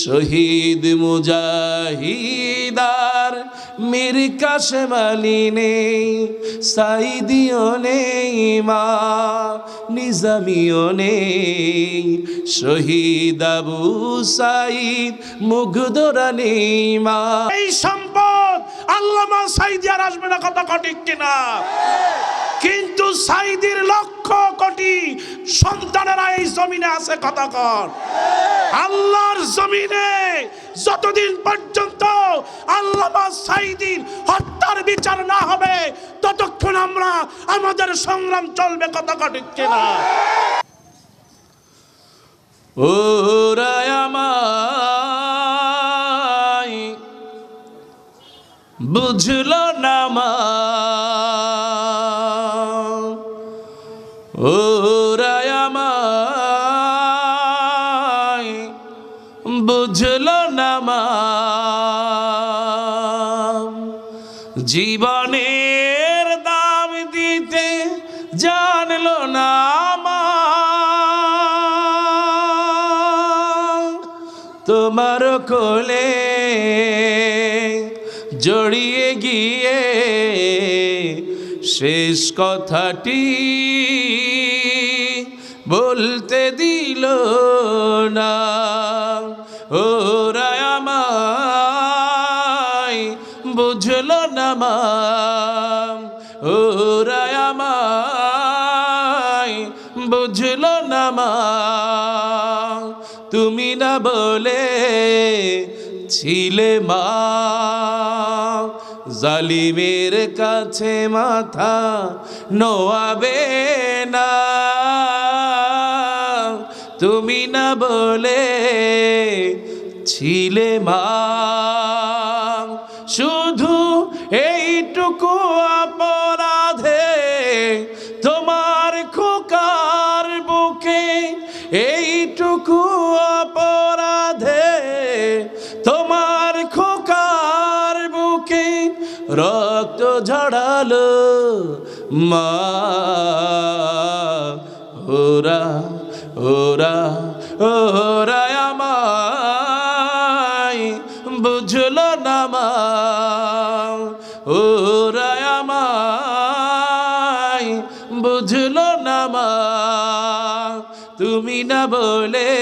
শহীদ মুজাহিদার মীর কাশেম আলী নেই, সাইদিও নেই, মা নিজামিও নেই। শহীদ আবু সাইদ মুগ্ধরা নেই, মা। এই সম্পদ আল্লামা সাইদি আর আসবে না কথা কঠিক কিনা? কিন্তু সাইদির লক্ষ কোটি সন্তানেরা এই জমিনে আছে কর আল্লাহর জমিনে যতদিন পর্যন্ত আল্লামা সাইদির হত্যার বিচার না হবে, ততক্ষণ আমরা আমাদের সংগ্রাম চলবে, কথা কঠিক কিনা? ওরা আমায় বুঝল না মা। বুঝল না মা। জীবনের দাম দিতে জানলো না মা। তোমার কোলে জড়িয়ে গিয়ে শেষ কথাটি বলতে দিল না। ও আমায় বুঝলো না মা ও আমায় বুঝলো না মা তুমি না বলে ছিলে মা জালিমের কাছে মাথা নোয়াবে না। তুমি না বলে ছিলে মা। শুধু এইটুকু অপরাধে তোমার খোকার বুকে এইটুকু অপরাধে তোমার খোকার বুকে রক্ত ঝড়ালো মা। ওরা ওরা ওরা আমায় বুঝলো না মা। ওরা আমায় বুঝলো না তুমি না বলে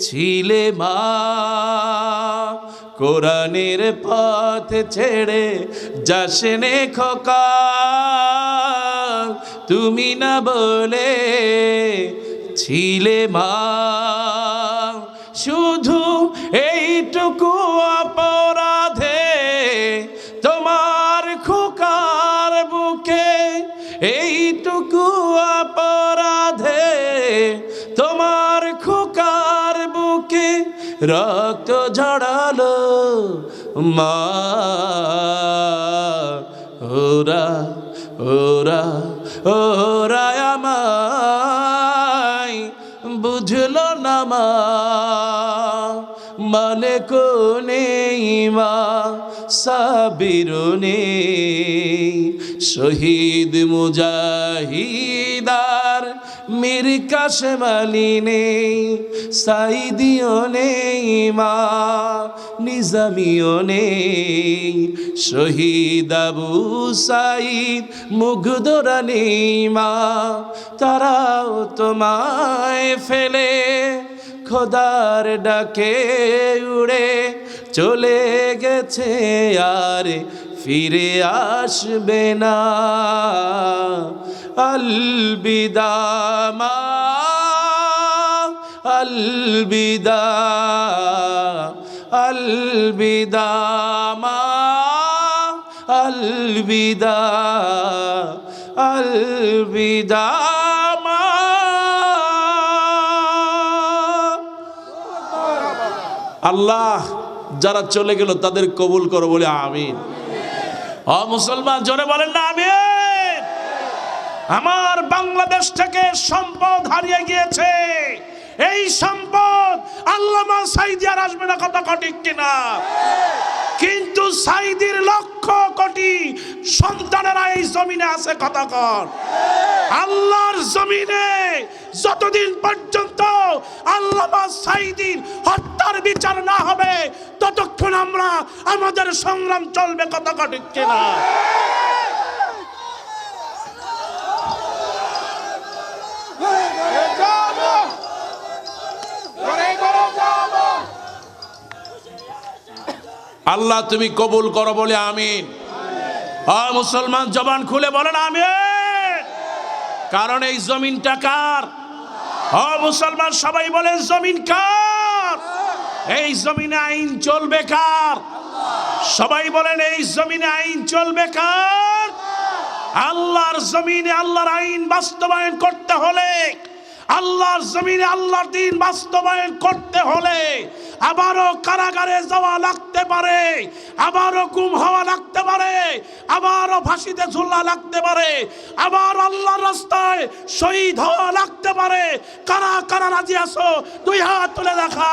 ছিলে মা। কোরআনের পথ ছেড়ে যাসনে খোকা। তুমি না বলে ছিলে মা। শুধু এইটুকু অপরাধে তোমার খোকার বুকে এইটুকু অপরাধে তোমার খোকার বুকে রক্ত ঝড়ালো মা। ওরা ওরা ওরা আমায় বুঝল না মা। মালিক কোনে মা সাবির শহীদ মুজাহিদার মীর কাশেম আলী নেই, সাইদিও নেই, মা নিজামিও নেই, শহীদ আবু সাইদ, মুগ্ধরা নেই, মা তারাও তোমায় ফেলে, খোদার ডাকে উড়ে চলে গেছে, আর ফিরে আসবে না। আলবিদা মা আলবিদা মা, আলবিদা আলবিদা মা। আল্লাহ যারা চলে গেল তাদের কবুল করো বলে আমিন। অ মুসলমান, জোরে বলেন না আমিন। আমার বাংলাদেশ থেকে সম্পদ হারিয়ে গিয়েছে। এই সম্পদ আল্লামা সাইদি আর আসবে না কথা কঠিক কিনা? কিন্তু সাইদির লক্ষ কোটি সন্তানেরা এই জমিনে আছে, কথা কর আল্লাহর জমিনে যতদিন পর্যন্ত আল্লামা সাইদির ততক্ষণ আমরা আমাদের সংগ্রাম চলবে কত কঠিন কিনা? আল্লাহ তুমি কবুল করো বলে আমিন। মুসলমান, জবান খুলে বলেন আমি কারণ এই জমিনটা কার? মুসলমান, সবাই বলেন জমিন কার? এই জমিনে আইন চলবে কার? সবাই বলেন এই জমিনে আইন চলবে কার? আল্লাহর জমিনে আল্লাহর আইন বাস্তবায়ন করতে হলে আল্লাহর জমিনে আল্লাহর দিন বাস্তবায়ন করতে হলে আবারও কারাগারে যাওয়া লাগতে পারে আবারও গুম হওয়া লাগতে পারে আবারও ফাঁসিতে ঝুলা লাগতে পারে আবার আল্লাহর রাস্তায় শহীদ হওয়া লাগতে পারে। কারা কারা রাজি আছো? দুই হাত তুলে দেখা।